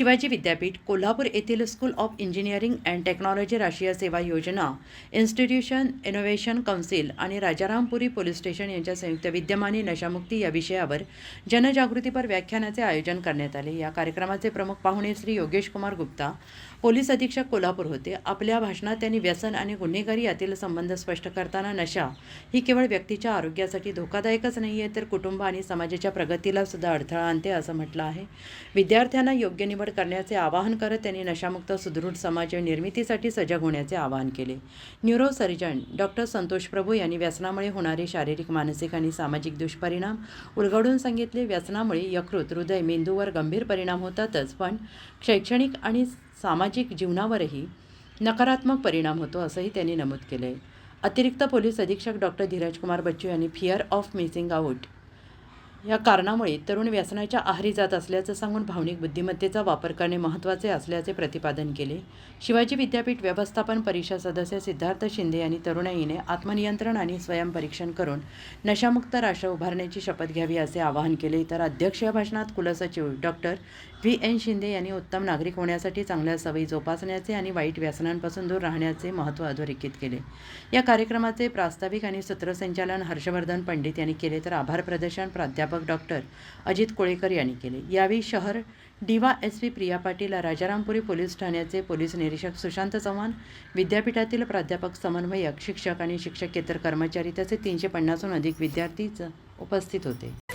शिवाजी विद्यापीठ कोल्हापूर येथील school of engineering and technology राष्ट्रीय सेवा योजना इन्स्टिट्यूशन इनोव्हेशन कौन्सिल आणि राजारामपुरी पोलीस स्टेशन यांच्या संयुक्त विद्यमाने नशामुक्ती या विषयावर जनजागृतीपर व्याख्यानाचे आयोजन करण्यात आले. या कार्यक्रमाचे प्रमुख पाहुणे श्री योगेश कुमार गुप्ता पोलीस अधीक्षक कोल्हापूर होते. आपल्या भाषणात त्यांनी व्यसन आणि गुन्हेगारी यातील संबंध स्पष्ट करताना नशा ही केवळ व्यक्तीच्या आरोग्यासाठी धोकादायकच नाही आहे तर कुटुंब आणि समाजाच्या प्रगतीला सुद्धा अडथळा आणते असं म्हटलं आहे. विद्यार्थ्यांना योग्य निवड करण्याचे आवाहन करत त्यांनी नशामुक्त सुदृढ समाज निर्मितीसाठी सजग होण्याचे आवाहन केले. Neuro surgeon doctor Santosh Prabhu यांनी व्यसनामुळे होणारे शारीरिक मानसिक आणि सामाजिक दुष्परिणाम उलगडून सांगितले. व्यसनामुळे यकृत हृदय मेंदूवर गंभीर परिणाम होतातच पण शैक्षणिक आणि सामाजिक जीवनावरही नकारात्मक परिणाम होतो असंही त्यांनी नमूद केलं आहे अतिरिक्त पोलीस अधीक्षक डॉक्टर धीरजकुमार बच्चू यांनी फिअर ऑफ मिसिंग आऊट या कारणामुळे तरुण व्यसनाच्या आहारी जात असल्याचं सांगून भावनिक बुद्धिमत्तेचा वापर करणे महत्त्वाचे असल्याचे प्रतिपादन केले. शिवाजी विद्यापीठ व्यवस्थापन परिषद सदस्य सिद्धार्थ शिंदे यांनी तरुणाईने आत्मनियंत्रण आणि स्वयंपरीक्षण करून नशामुक्त राष्ट्र उभारण्याची शपथ घ्यावी असे आवाहन केले. तर अध्यक्ष भाषणात कुलसचिव डॉक्टर व्ही. एन. शिंदे यांनी उत्तम नागरिक होण्यासाठी चांगल्या सवयी जोपासण्याचे आणि वाईट व्यसनांपासून दूर राहण्याचे महत्त्व अधोरेखित केले. या कार्यक्रमाचे प्रास्ताविक आणि सूत्रसंचालन हर्षवर्धन पंडित यांनी केले तर आभार प्रदर्शन प्राध्यापक डॉक्टर अजित कोळेकर यांनी केले. यावेळी शहर diva S P Priya Patil Rajarampuri police ठाण्याचे पोलीस निरीक्षक सुशांत चव्हाण विद्यापीठातील प्राध्यापक समन्वयक शिक्षक आणि शिक्षकेतर कर्मचारी तसे तीनशे पन्नासहून अधिक विद्यार्थीच उपस्थित होते.